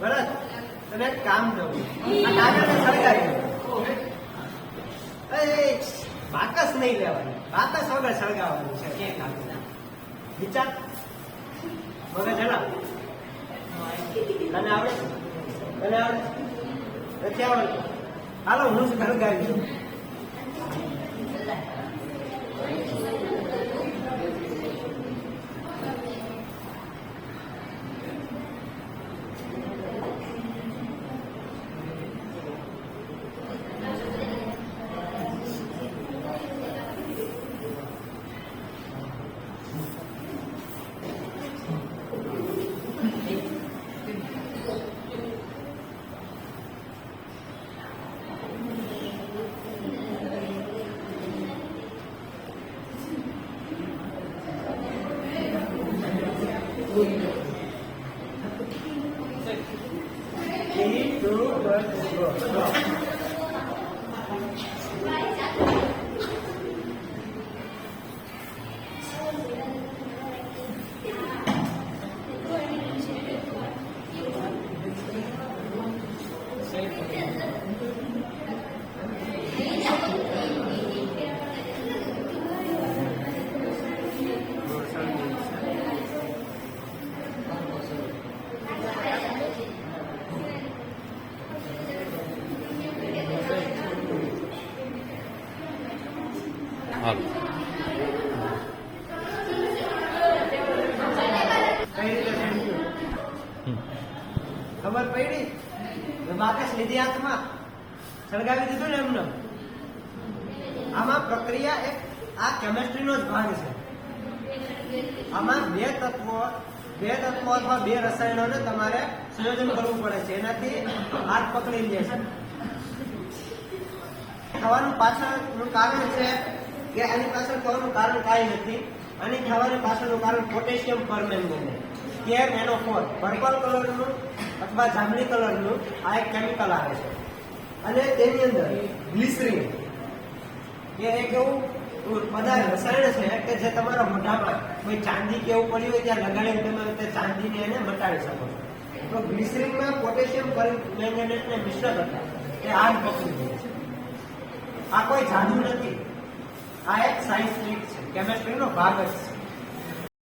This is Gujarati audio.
બરાબર. તને કામ કરવું આ કાગળને સળગાવી બાકસ નહીં લેવાની. બાકસ વગર સળગાવવાનું છે. કે કામ વિચાર? મગજ હલા તને આવડે? તને આવડે? નથી આવડે હાલો, હું સળગાવી દઉં. We need હાલો. કઈ રીતે સમજ્યું? ખબર પડી? બાકસ લીધી હાથમાં. સળગાવી દીધું ને એમને. આમાં પ્રક્રિયા એક આ કેમેસ્ટ્રીનો જ ભાગ છે. આમાં બે તત્વો બે તત્વો અથવા બે રસાયણોને તમારે સંયોજન કરવું પડે છે. એનાથી હાથ પકડી લે છે. થવાનું પાછળનું કારણ છે કે આની પાછળ થવાનું કારણ કાંઈ નથી. આની થવાની પાછળનું કારણ પોટેશિયમ પરમેંગનેટ કે એનો ફોર પર્પલ કલરનું અથવા જાંબલી કલરનું આ એક કેમિકલ આવે છે. અને તેની અંદર ગ્લિસરીન એ એક એવું બધા રસાયણ છે કે જે તમારા મોઢામાં કોઈ ચાંદી કે એવું પડ્યું હોય ત્યાં લગાડીને તમે તે ચાંદીને એને મટાડી શકો તો ગ્લિસરીનમાં પોટેશિયમ પરમેંગેનેટને મિશ્ર કરતા, એ આગ પકડી જાય છે. આ કોઈ જાદુ નથી. આ એક સાયન્સ ટ્રીક છે. કેમેસ્ટ્રીનો ભાગ જ છે.